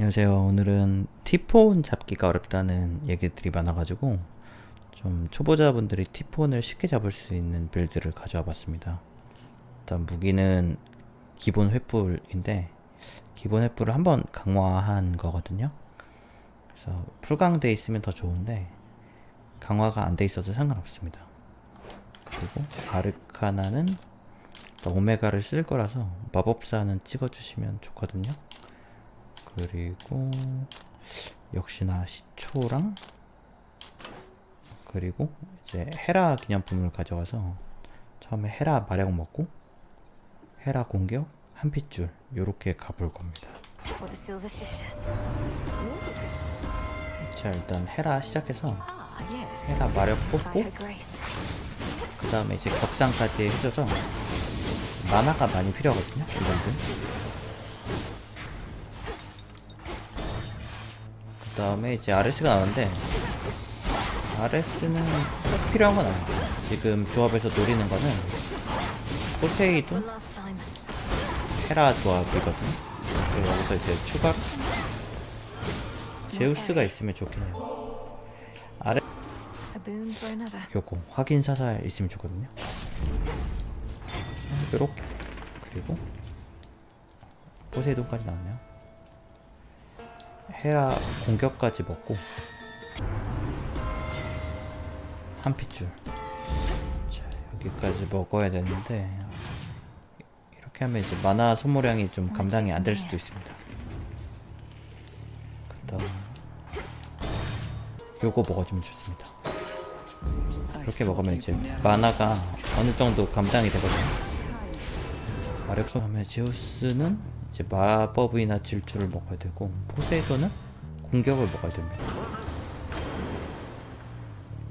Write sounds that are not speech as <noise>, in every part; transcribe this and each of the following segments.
안녕하세요. 오늘은 티폰 잡기가 어렵다는 얘기들이 많아가지고 좀 초보자분들이 티폰을 쉽게 잡을 수 있는 빌드를 가져와 봤습니다. 일단 무기는 기본 횃불인데 기본 횃불을 한번 강화한 거거든요. 그래서 풀강돼 있으면 더 좋은데 강화가 안 돼 있어도 상관없습니다. 그리고 아르카나는 오메가를 쓸 거라서 마법사는 찍어주시면 좋거든요. 그리고 역시나 시초랑 그리고 이제 헤라 기념품을 가져와서 처음에 헤라 마력 먹고 헤라 공격 한 핏줄 요렇게 가볼 겁니다. 자 일단 헤라 시작해서 yes. 헤라 마력 뽑고. 그 다음에 이제 격상까지 해줘서 만화가 많이 필요하거든요. 이런들. 그 다음에 이제 RS가 나오는데 RS는 꼭 필요한 건 아니에요. 지금 조합에서 노리는 거는 time. 헤라 조합이거든요. 그리고 여기서 이제 추가로 제우스가 있으면 좋겠네요. another. 요거 확인 사살 있으면 좋거든요. 요렇게 그리고 포세이돈까지 나왔네요. 헤라 공격까지 먹고 한 핏줄. 자 여기까지 먹어야 되는데 이렇게 하면 이제 만화 소모량이 좀 감당이 안 될 수도 있습니다. 요거 먹어주면 좋습니다. 그렇게 먹으면 이제 만화가 어느 정도 감당이 되거든요. 마력소 하면 제우스는 이제 마법이나 질주를 먹어야 되고 포세이돈은 공격을 먹어야 됩니다.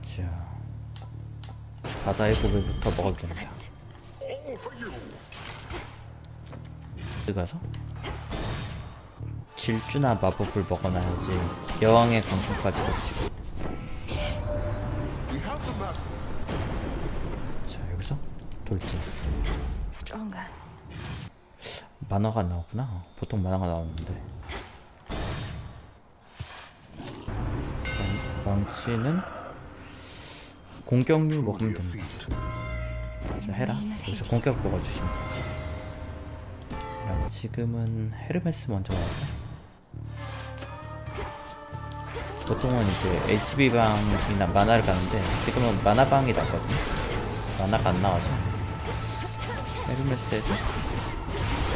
자, 바다의 고비부터 먹어도 됩니다. Excellent. 들어가서 질주나 마법을 먹어놔야지 여왕의 강풍까지 먹히 만화가 안 나오구나. 보통 만화가 나오는데. 왕- 왕치는 공격률 먹으면 됩니다. 자 해라. 여기서 공격 먹어주시면 그럼 지금은 헤르메스 먼저 가볼까? 보통은 이제 HB방이나 만화를 가는데 지금은 만화방이 낫거든요. 만화가 안 나와서. 헤르메스에서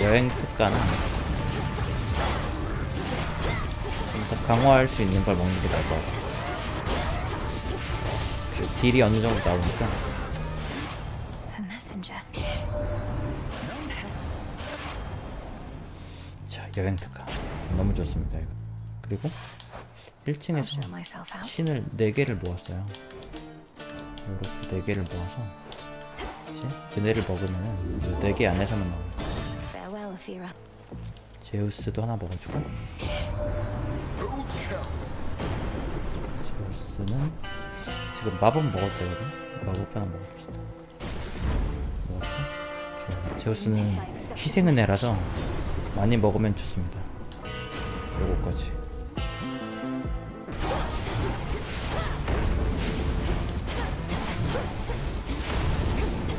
여행 특가나 좀더 강화할 수 있는 걸 먹는 게 나을 것 같아요 그 딜이 어느 정도 나오니까. 자 여행 특가 너무 좋습니다 이거 그리고 I'll 1층에서 show myself out. 신을 4개를 모았어요 이렇게 4개를 모아서 이제 그네를 먹으면 4개 안에서만 나와요. 제우스도 하나 먹어주고. 제우스는 지금 마법 때거든? 마법 하나 좋아요 제우스는 희생은 애라서 많이 먹으면 좋습니다. 요거까지.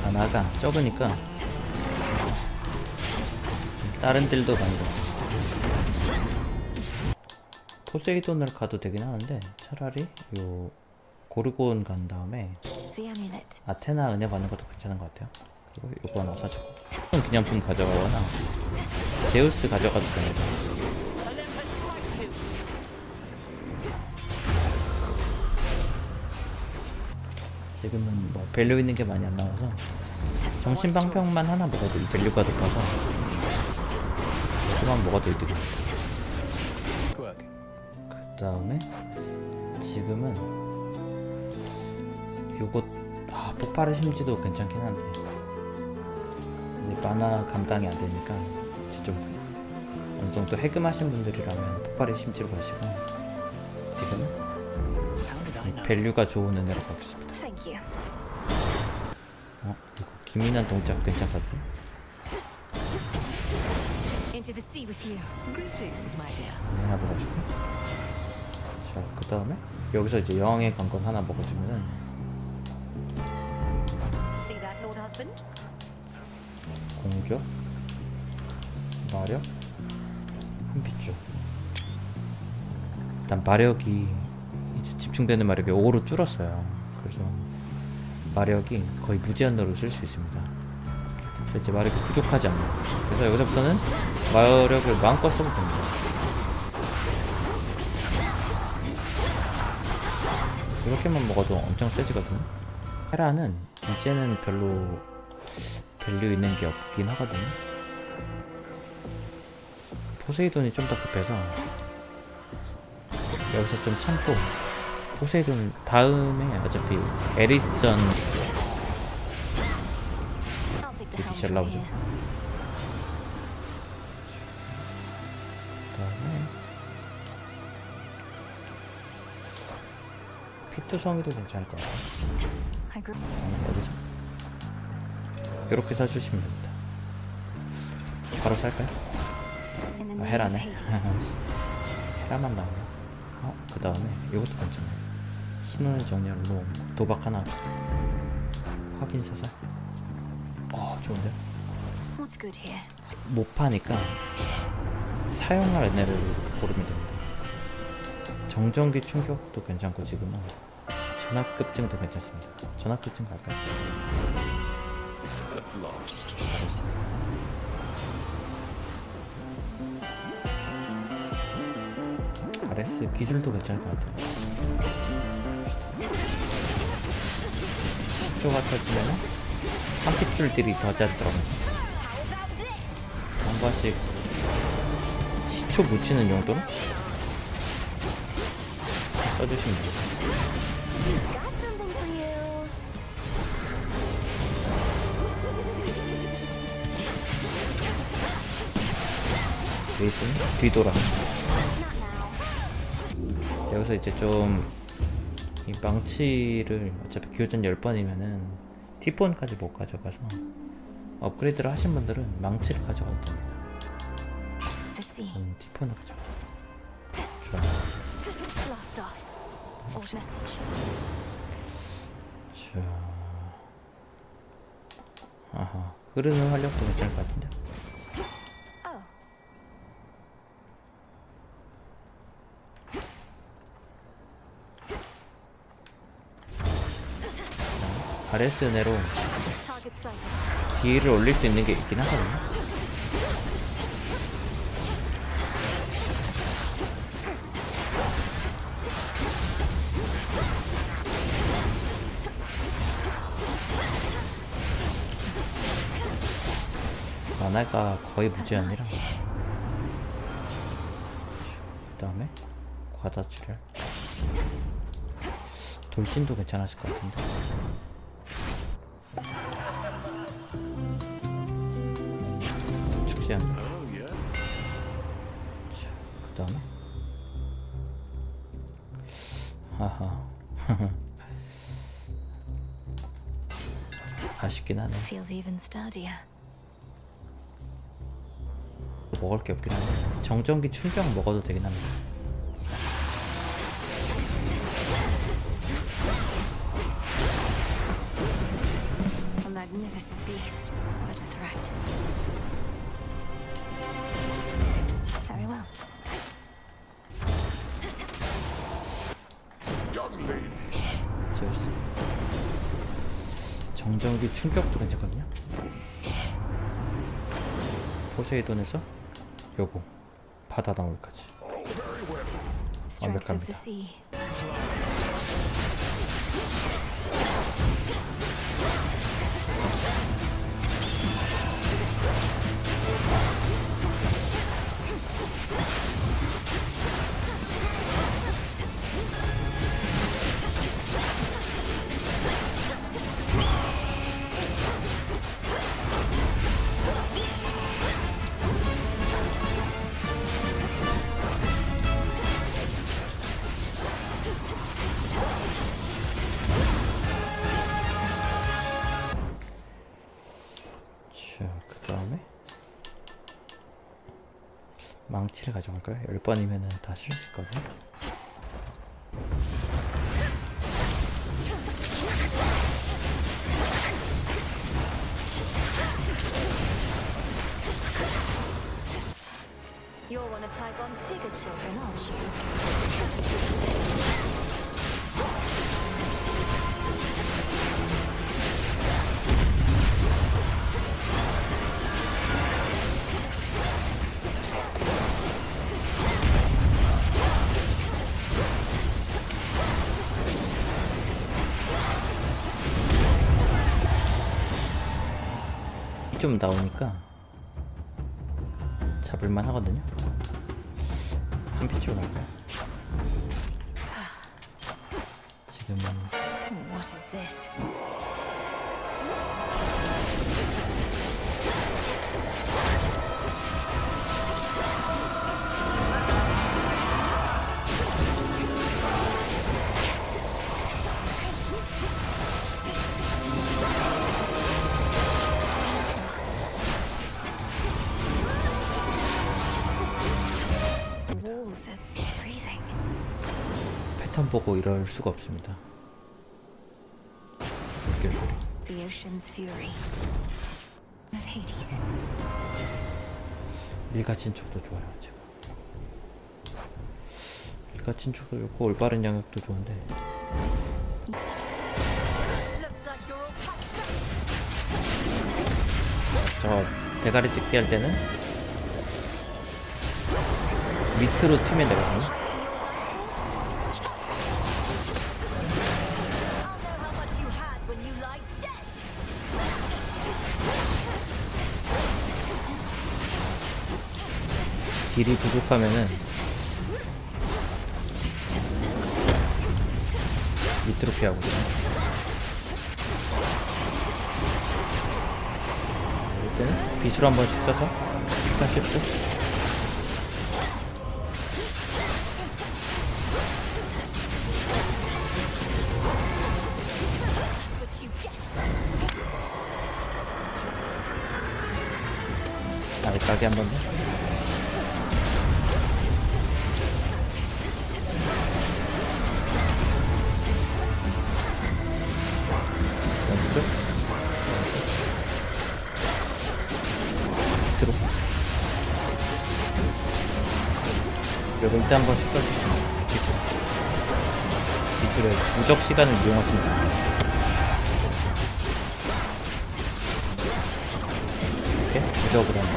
하나가 적으니까 다른 딜도 많이 포세이돈을 가도 되긴 하는데 차라리 요 고르곤 간 다음에. 아테나 은혜 받는 것도 괜찮은 것 같아요. 그리고 요거 하나 사주고 기념품 가져가거나 제우스 가져가도 됩니다. 지금은 뭐 밸류 있는 게 많이 안 나와서 정신방평만 하나 먹어도 이 밸류가 높아서 그만 먹어도 이득입니다 그 다음에 지금은 요것 아 폭발의 심지도 괜찮긴 한데. 근데 만화 감당이 안 되니까 이제 좀 어느 정도 해금하신 분들이라면 폭발의 심지로 가시고 지금은 이 밸류가 좋은 은혜로 가겠습니다. 어 이거 기민한 동작 괜찮거든요 into the sea with you. Greetings, my dear. 하나 먹어주고 자그 다음에 여기서 이제 여왕의 관건 하나 먹어주면은 See that, Lord Husband? 공격 마력 한빛줄 일단 마력이 이제 집중되는 마력이 5로 줄었어요 그래서 마력이 거의 무제한으로 쓸 수 있습니다 그래서 이제 마력이 부족하지 않아요 그래서 여기서부터는 마력을 마음껏 써도 됩니다. 이렇게만 먹어도 엄청 세지거든요. 헤라는 이제는 별로 밸류 있는 게 없긴 하거든요. 포세이돈이 좀 더 급해서 여기서 좀 참고 포세이돈 다음에 어차피 에리스전 you helm share 피투성이도 괜찮을 것 같아요. 어, 어디서? 이렇게 사주시면 됩니다. 바로 살까요? 아, 헤라네. 헤라만 <laughs> 나오네. 어, 그 다음에 이것도 괜찮아요. 신혼의 정렬로 도박 하나. 확인 사살. 어, 좋은데? 못 파니까 사용할 애네를 고르면 됩니다. 정전기 충격도 괜찮고 지금은 전압급증도 괜찮습니다. 전압급증 갈까요? RS 기술도 괜찮을 것 같아요. 터지면 한 핏줄들이 더 짰더라고요. 한 번씩 시초 묻히는 용도로 써주시면 you. 레이스는 뒤돌아. 여기서 이제 좀 이 망치를 어차피 교전 10번이면은 T4까지 못 가져가서 업그레이드를 하신 분들은 망치를 가져가도 됩니다. 저는 T4는 가져가 자, 아하, 흐르는 활력도 괜찮을 것 같은데. 아레스 네로 target sighted. 딜을 올릴 수 있는 게 있긴 하거든요. 만화가 거의 무제한이라. 그 다음에 과다출혈. 돌진도 괜찮았을 것 같은데. 죽지 않나. 자, 그 다음에. 하하. <laughs> 아쉽긴 하네. 먹을 게 없긴 한데. 정전기 충격 먹어도 되긴 합니다. 정전기 충격도 괜찮거든요. 포세이돈에서 요거. 바다 of 완벽합니다. The sea. 7에 가져갈까요? 10번이면은 다쓸수 있거든. You're one of Tygon's bigger children, aren't you? 좀 나오니까 잡을만 하거든요. 한 피치로 갈까요? 지금 보고 이럴 수가 없습니다. 물결 소리. The ocean's fury. Of Hades. 일가친촉도 좋아요, 제가. 일가친촉도 좋고 올바른 영역도 좋은데. 저 대가리 찍기 할 때는 밑으로 튀면 되거든요. 딜이 부족하면은 밑으로 피하거든요. 이럴 때는 빛으로 한 번씩 써서 다시 또 That's what you get. 알까기 한번 더. 그리고 이때 한 번씩 써주시면 밑으로. 밑으로 무적 시간을 이용하시면 됩니다. 이렇게 무적으로 한번.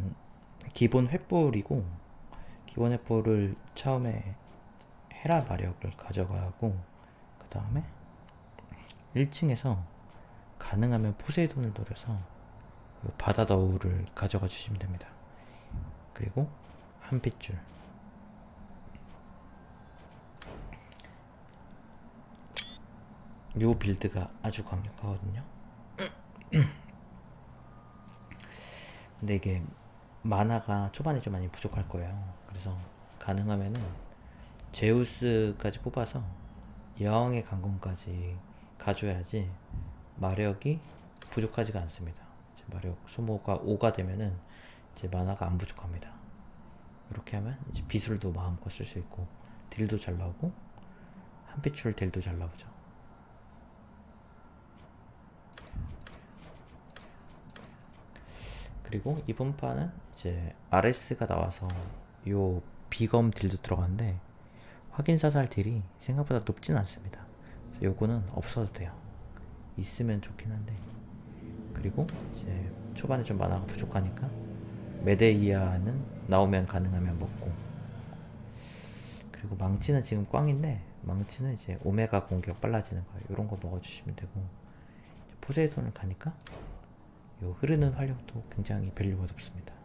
음, 기본 횃불이고 기본 횃불을 처음에 헤라 마력을 가져가고 그 다음에 1층에서 가능하면 포세이돈을 노려서 그 바다 너울을 가져가 주시면 됩니다. 그리고 한 핏줄 요 빌드가 아주 강력하거든요. <clears throat> 근데 이게 만화가 초반에 좀 많이 부족할 거예요. 그래서 가능하면은 제우스까지 뽑아서 여왕의 강공까지 가져야지 마력이 부족하지가 않습니다. 마력 소모가 5가 되면은 이제 만화가 안 부족합니다. 이렇게 하면 이제 비술도 마음껏 쓸 수 있고 딜도 잘 나오고 한 핏줄 딜도 잘 나오죠. 그리고 이번 판은 이제 RS가 나와서 요 비검 딜도 들어가는데 확인 사살 딜이 생각보다 높진 않습니다. 그래서 요거는 없어도 돼요. 있으면 좋긴 한데 그리고 이제 초반에 좀 만화가 부족하니까 메데이아는 나오면 가능하면 먹고. 그리고 망치는 지금 꽝인데 망치는 이제 오메가 공격 빨라지는 거 이런 거 먹어주시면 되고. 포세이돈을 가니까 요 흐르는 활력도 굉장히 밸류가 높습니다.